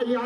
哎呀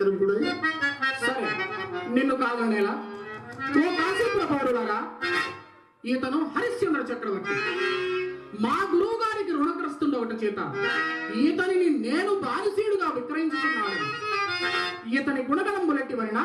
దరిద్రకుడు సరే నిన్ను కాదనేలా? ఓ కాశీప్రభారులాగా ఈతను హరిశ్చంద్ర చక్రవర్తి. మా గురువు గారికి ఒకటి చేత ఈతనిని నేను బానిసీడుగా విక్రయించుకున్నాను. ఈతని గుణగణం బులెట్టి వలన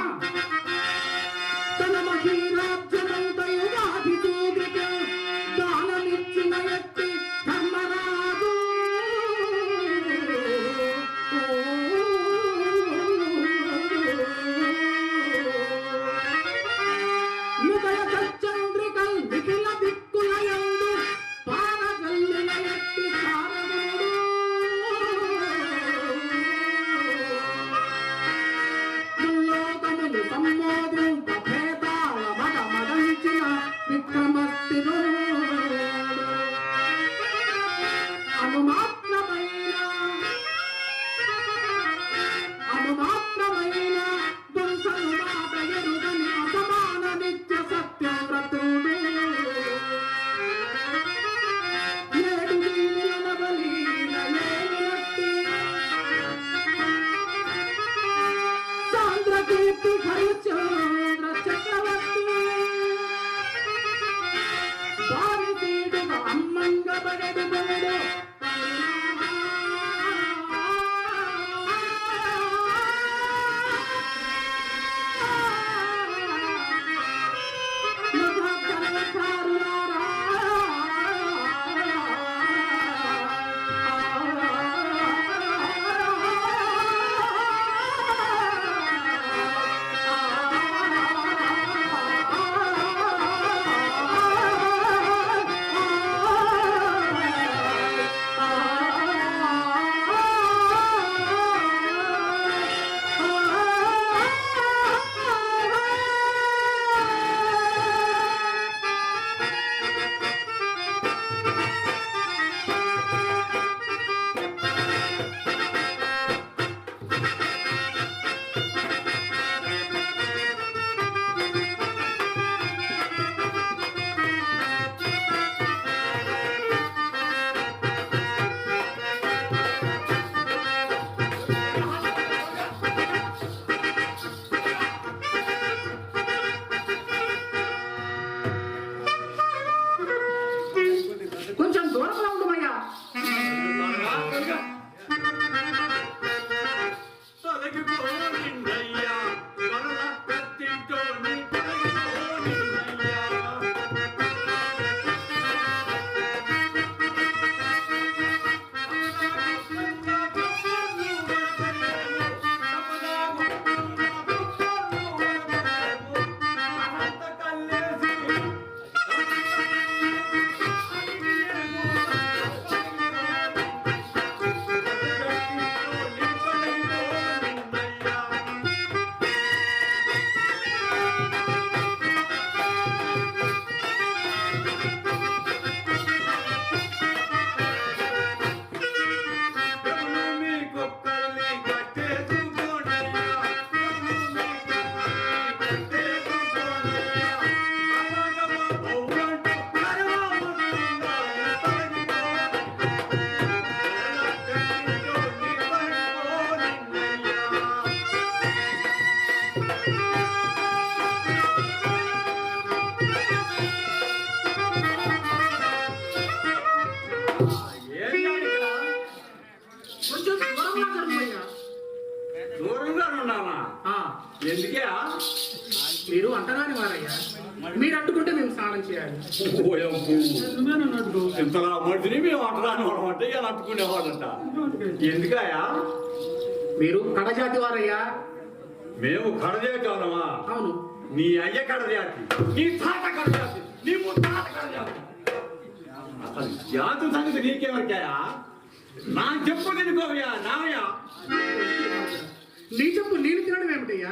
ఎందుకయ్యా? మీరు కడజాతి వారయ్యా. మేము కడజేటాలమా అవును. నీ అయ్య కడజాతి నీ తాత కడజాతి నీ ముత్తాత కడజాతి. అసలు జాతి సంగతి నీకేమరికాయా? నా చెప్పు తినుకోవయ్యా నావయ్యా. నీ చెప్పు నేను తినడం ఏమిటయ్యా?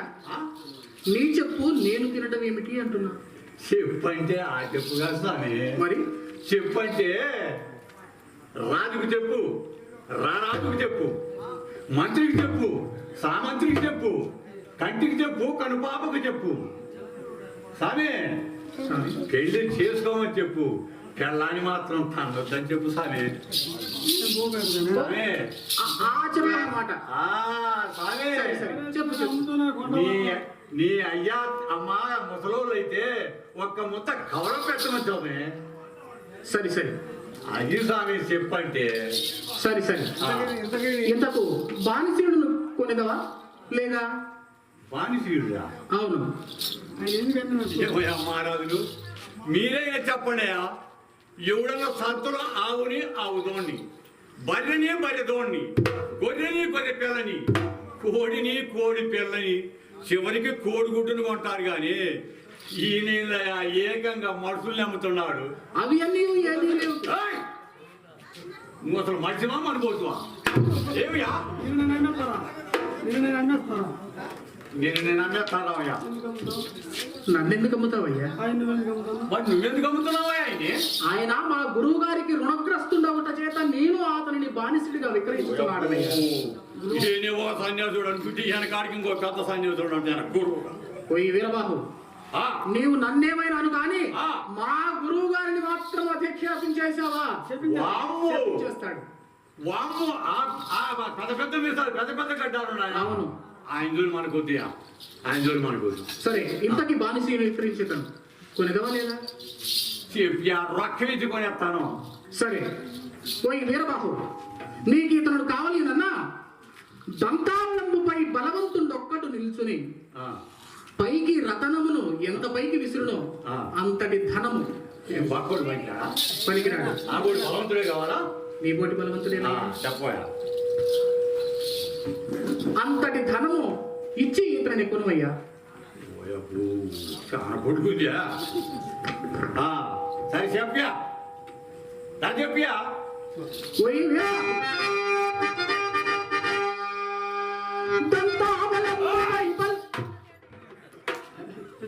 నీ చెప్పు నేను తినడం ఏమిటి అంటున్నా. చెప్పంటే ఆ చెప్పు స్వామి. మరి? చెప్పంటే రాజుకు చెప్పు. రారాజుకు చెప్పు. మంత్రికి చెప్పు. సామంత్రికి చెప్పు. కంటికి చెప్పు కనుపాపకు చెప్పు. సామి పెళ్ళి చేసుకోమని చెప్పు. పెళ్ళాని మాత్రం తనొద్దని చెప్పు సామి. నీ అయ్యా అమ్మ ముసలోళ్ళు అయితే ఒక్క ముద్ద గౌరవ పెట్టమని సరే సరే. అది స్వామి చెప్పంటే. సరే సరే. ఇంతకు బానిసీడును కొనేదవా? లేదా? బానిసీయుడా అవును. మహారాజులు? మీరైనా చెప్పండియా ఎవడన్నా సంతులో ఆవుని ఆవుదోణ్ణి బర్రెని బర్రెదోణ్ణి గొర్రెని గొర్రె పిల్లని కోడిని కోడి పిల్లని చివరికి కోడిగుడ్డును కొంటారు కానీ ఈయన ఏకంగా మనుషుల్ని అమ్ముతున్నాడు. అవి అన్నీ! నువ్వు అసలు మధ్యమా అనుకోవచ్చువా ఏమియా? నిన్ను నేను అమ్మేస్తారా నిన్ను నేను అమ్మేస్తారా నేను నేను నన్ను ఎందుకు అమ్ముతావయ్యా? ఆయన మరి నువ్వెందుకు అమ్ముతున్నావా ఆయన్ని? ఆయన మా గురువు గారికి రుణగ్రస్తుండవట చేత నేను అతనిని బానిసడిగా విక్రయిస్తున్నాడనయ్యా. ఇదేనేవో సన్యాసుడు అనుకుంటే ఈయన కాడికి ఇంకో పెద్ద సన్యాసుడు అంటే గురువుగా పోయి వీరబాబు నీవు నన్నేమైనాను కానీ. మా గురువు గారిని మాత్రం అధ్యక్షాసం వామ్మో. చేస్తాడు. ఆ పెద్ద పెద్ద మీసాలు పెద్ద పెద్ద కట్టారు. అవును. ఆయన జోలి మనకు వద్దుయా ఆయన జోలి మనకు వద్దు సరే ఇంతకి బానిసీని విక్రయించటం కొనగవా లేదా? చెప్పి ఆ రొక్క ఇచ్చి కొనేస్తాను. సరే. పోయి వీరబాబు నీకు ఇతనుడు కావాలి నన్నా దంతావళంబుపై బలవంతుడొక్కడు నిల్చుని ఆ, పైకి రతనమును ఎంత పైకి విసురునో. అంతటి ధనము. కూడా బలవంతుడే కావాలా? నీ పోటీ అంతటి ధనము ఇచ్చి ఇతని కొనువయ్యా. ఓయబ్బో, చాలా కొడుకుందా ఆ, సరే చెప్ప్యా.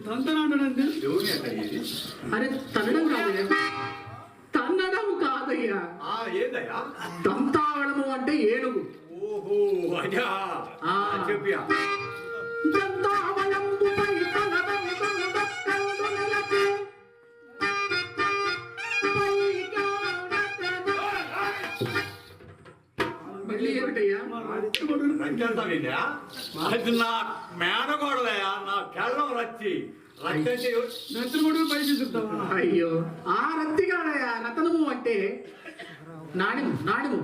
తంతనా అంటాడండి ఎవరిని అంట ఇది? అరే తన్నడం కాదయ్యా తన్నడం కాదయ్యా ఆ, ఏందయ్యా దంతావళము అంటే ఏనుగు ఓహో అయ్యా ఆ. చెప్పియా అది నా మేనగోడలయ్యా నా రచ్చి అయ్యో ఆ రత్తిగాడయ్యా రతనము అంటే నాణిము నాణిము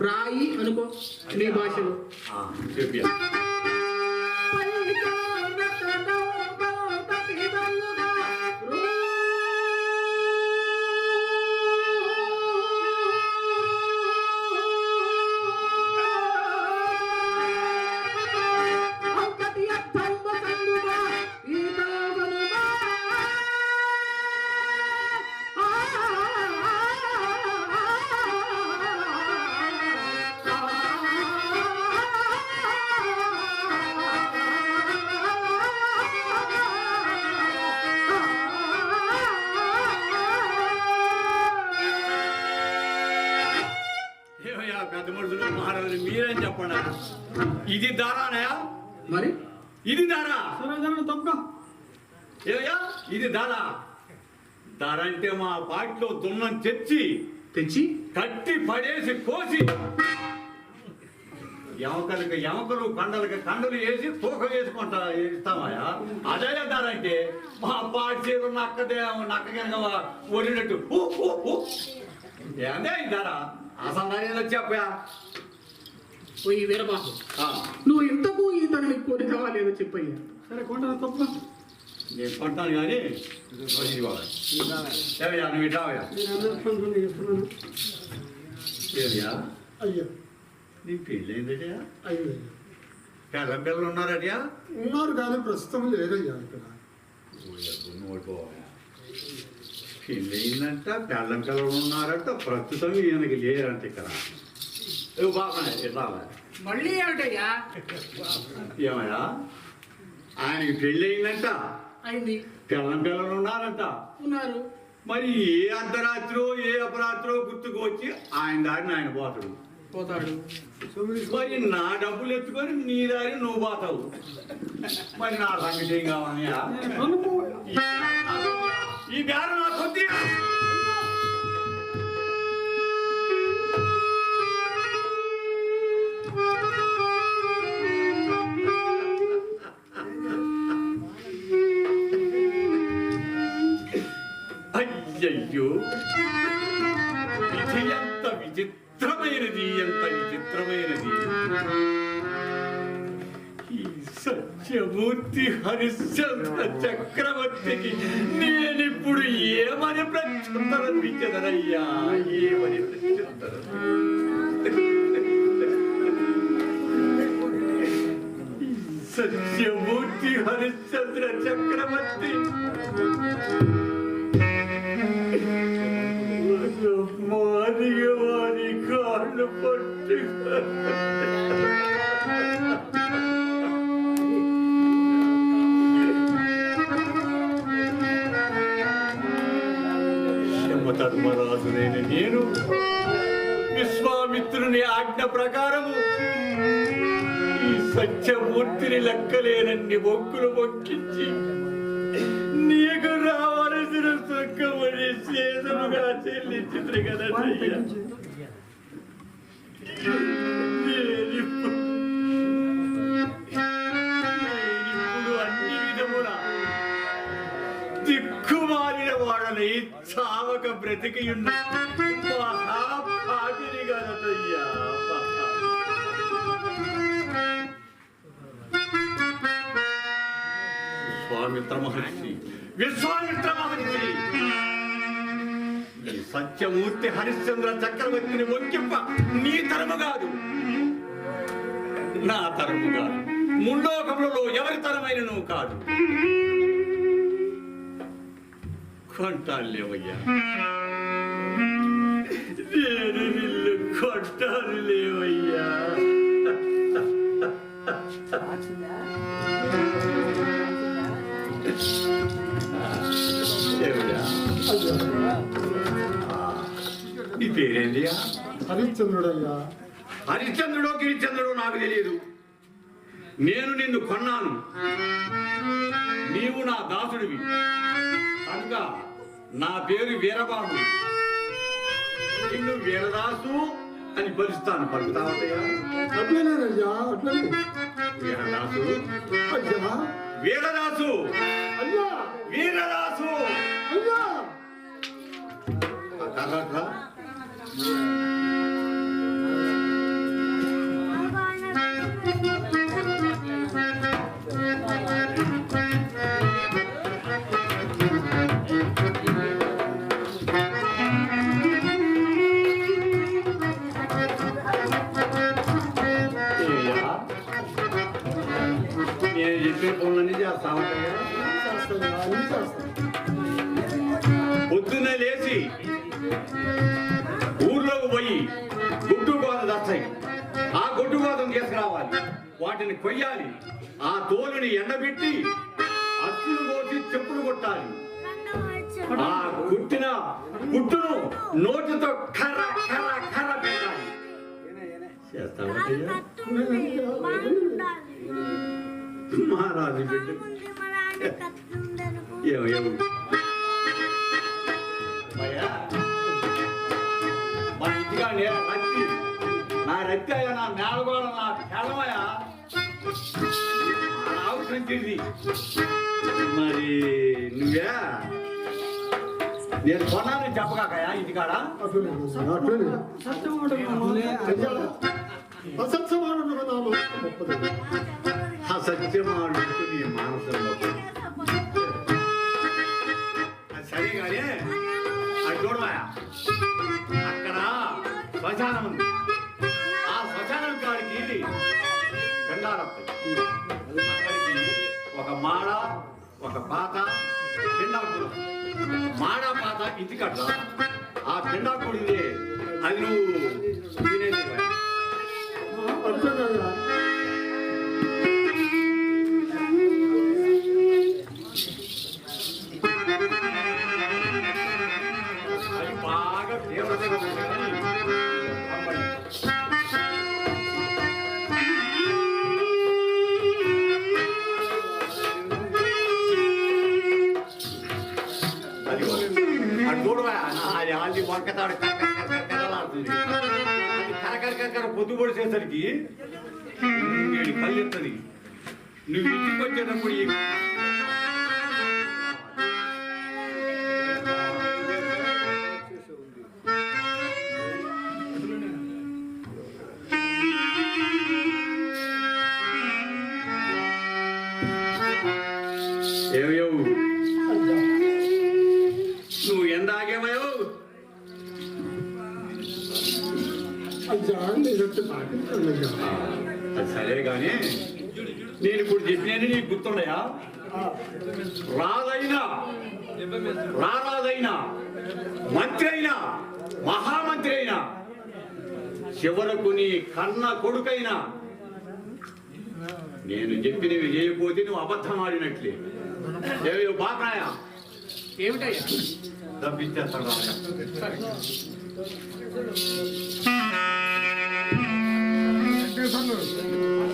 రాయి అనుకో నీ భాషలో. ఏమయ్యా పెద్ద మనుషులు మహారాజులు మీరేం చెప్పండి? ఇది దారానయా మరి? ఇది దారా? తప్పుకో. ఏమయ్యా? ఇది దారా. దార అంటే మా పాటిలో దున్నం తెచ్చి తెచ్చి? కట్టి పడేసి కోసి ఎమకలకు ఎమకలు కండలకు కండలు వేసి తూక వేసుకుంటా ఇస్తామయ్యా. అదే దారంటే మా పాఠశాల నక్కదే నక్క కనుక ఊ. ఏందే ఇదారా అసలు ఏదో చెప్పా పోయి వీరబాబు ఆ, నువ్వు ఇంతకు ఇతనిని కోరికవా లేదో చెప్పయ్యా. సరే కొండ తప్పుకో నేను కొంటాను కానీ ఏమయ్యా నువ్వు ఇటావయ్యా ఏమయ్యా? అయ్యా. నీ పెళ్ళైందయ్యా అయ్యా. పిల్ల పిల్లలు ఉన్నారయ్యా? ఉన్నారు కానీ ప్రస్తుతం లేదయ్యా ఇక్కడ. పెళ్ళయిందంట పెళ్ళం పిల్లలు ఉన్నారంట ప్రస్తుతం ఈయనకి లేరంట ఇక్కడ. ఏ బాబా ఎట్లా మళ్ళీ ఏమిటయ్యా? ఏమయ్యా? ఆయనకి పెళ్ళయిందంట అయింది. పిల్లం పిల్లలు ఉన్నారంట. ఉన్నారు. మరి ఏ అర్ధరాత్రో ఏ అపరాత్రో గుర్తుకు వచ్చి ఆయన దారిని ఆయన పోతాడు. పోతాడు. మరి నా డబ్బులు ఎత్తుకొని నీ దారి నువ్వు పోతావు. మరి నా సంగతి ఏం కావాలయ్యా ఈ బేరం నా కొద్దిగా అయ్యయ్యో విధి ఎంత విచిత్రమైనది ఎంత విచిత్రమైనది ఈ సత్యమూర్తి హరిశ్చంద్ర చక్రవర్తికి నేనిప్పుడు ఏమని ప్రత్యుత్తరం ఇచ్చదనయ్యా ఏమని ప్రత్యుత్తరం సత్యమూర్తి హరిశ్చంద్ర చక్రవర్తి! మాదిగ వారి కాళ్ళు పట్టు. ధర్మరాజునైన నేను. విశ్వామిత్రుని ఆజ్ఞ ప్రకారము ఈ సత్యమూర్తిని లెక్కలేనన్ని బొక్కులు బొక్కించి నీకు రావాల్సిన సుఖమని చేతులుగా చెల్లించింది కదా చావక బ్రతికియుండు. ఉన్న విశ్వామిత్ర మహర్షి విశ్వామిత్ర మహర్షి ఈ సత్యమూర్తి హరిశ్చంద్ర చక్రవర్తిని వంకింప నీ తరము కాదు. నా తరము కాదు. ముండోకములలో ఎవరి తరమైన నువ్వు కాదు. కొంటాను లేవయ్యా నేను నిన్ను కొంటాను లేవయ్యా లేవయ్యా అయ్యా నీ పేరేంటియా హరిశ్చంద్రుడయ్యా. హరిశ్చంద్రుడో గిరిచంద్రుడో నాకు తెలియదు. నేను నిన్ను కొన్నాను. నీవు నా దాసుడివి. కనుక నా పేరు వీరబాబు. నిన్ను వీరదాసు అని పలుస్తాను పలుకుతావయ్యా? అట్లనేనయ్యా అట్లనే. వీరదాసు? అయ్యా వీరదాసు? అయ్యా. వీరదాసు? అయ్యా. ఆ తర్వాత? మహారాజు బిడ్డ ఏమో ఏమో అయ్యా, మన ఇంటిగా నేను రత్తి నా రత్తి అయ్యా నా మేళగోడ నా అవసరం తిరిగి మరి నువ్వే? నేను కొన్నానని చెప్పగాకయ్యా ఇంటికాడ. అట్లనే అట్లనే సత్యవాడు ఆ నీ మానసంలో సరే కానీ అది చూడమా అక్కడ శ్మశానం ఉంది ఆ శ్మశానం కాడికి పిండాలొస్తాయి అక్కడికి ఒక మాడ ఒక పాత పిండాకుడు మాడ పాత ఇంటి కట్ట. ఆ పిండాకుడిది అది నువ్వు తినేది అంతేనయ్యా అది సరే గాని నేను ఇప్పుడు చెప్పినది నీకు గుర్తున్నాయా రాదైనా రారాదైనా మంత్రి అయినా మహామంత్రి అయినా చివరకు నీ కన్న కొడుకైనా నేను చెప్పినవి చేయకపోతే నువ్వు అబద్ధం ఆడినట్లే. ఏవో బాకాయా? ఏమిటయ్యా? さんなんですね。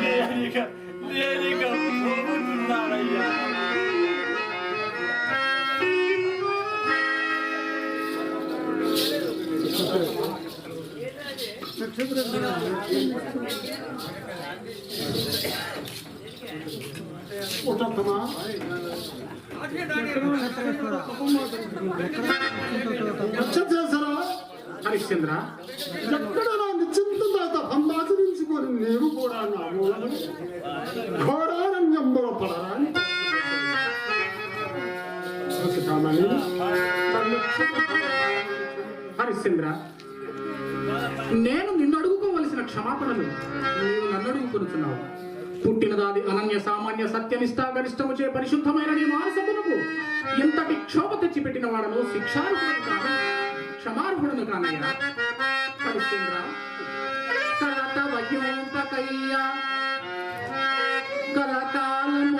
లేనిక లేనిక పోతున్నాడయ్యా పుట్టమ్మా వచ్చేసారా హరిశ్చంద్ర ఎక్కడ సంభాషించుకొని నీవు కూడా నా మూలం ఘోరారణ్యంలో పడరాని హరిశ్చంద్ర నేను నిన్ను అడుగుకోవలసిన క్షమాపణలు నీవు నన్ను అడుగుకొనుచున్నావు. పుట్టినదాది అనన్య సామాన్య సత్యనిష్టా గరిష్టము చే పరిశుద్ధమైన నీ మానసమునకు ఇంతటి క్షోభ తెచ్చిపెట్టిన వాడను శిక్షార్హుడు కాను క్షమార్హుడను కానయ్యా. హరిశ్చంద్ర కలత వయోపకయ్యా కలకాలము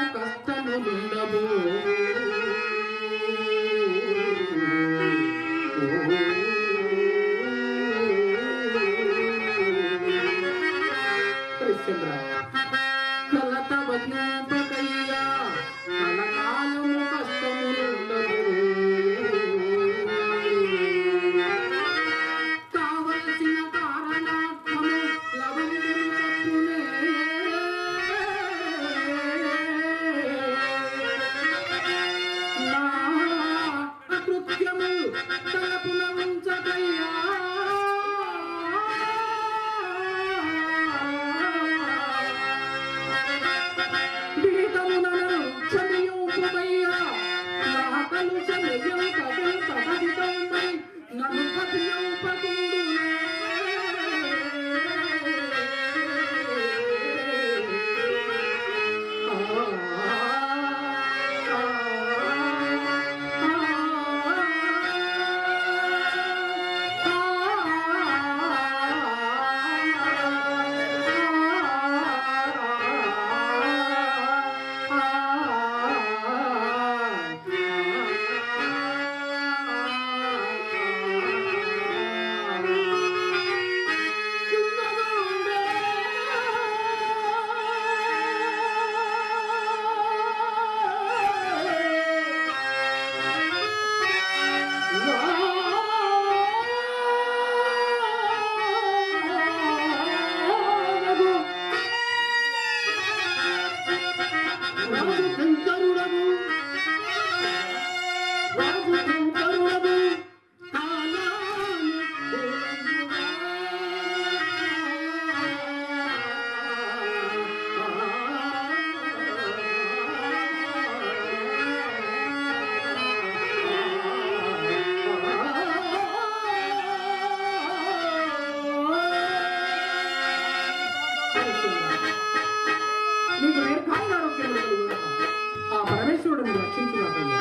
పరమేశ్వరుడు మీరు రక్షించుగాకయ్యా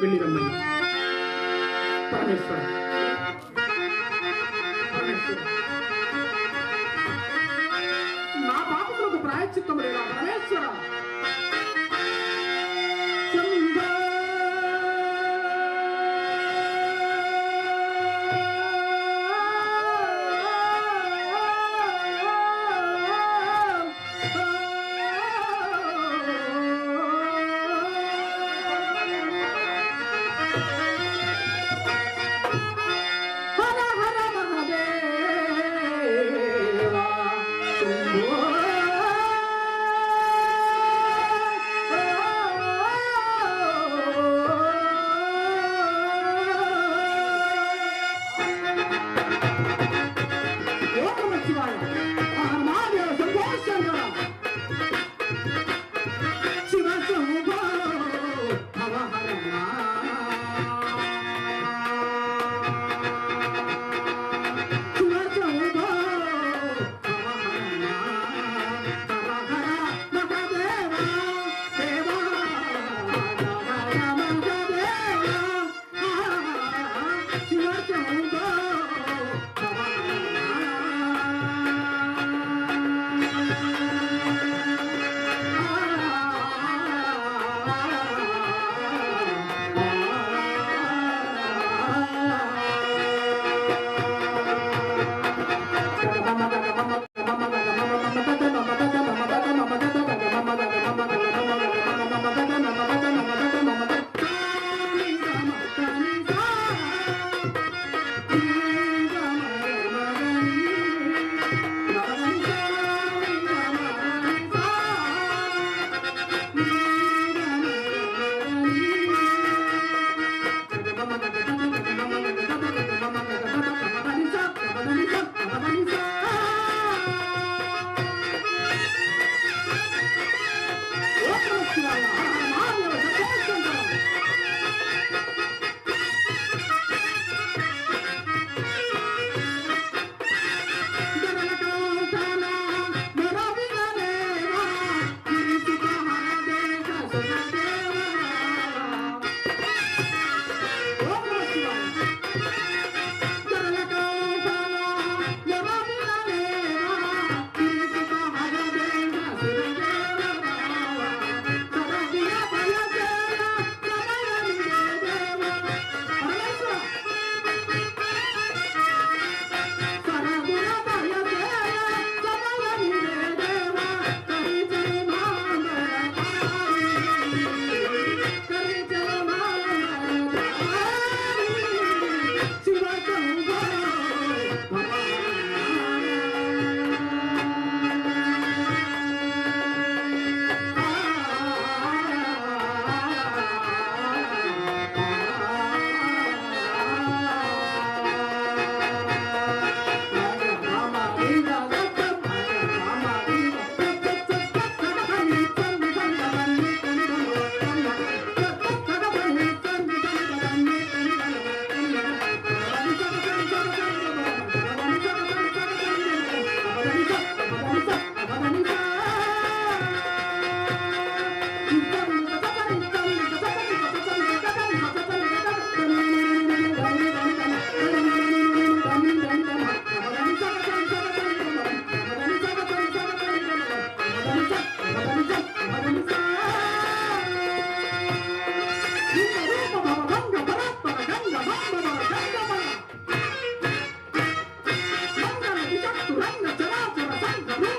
వెళ్ళి రమ్మని. పరమేశ్వర పరమేశ్వర నా పాపములకు ప్రాయశ్చిత్తము లేదా? పరమేశ్వర Thank you.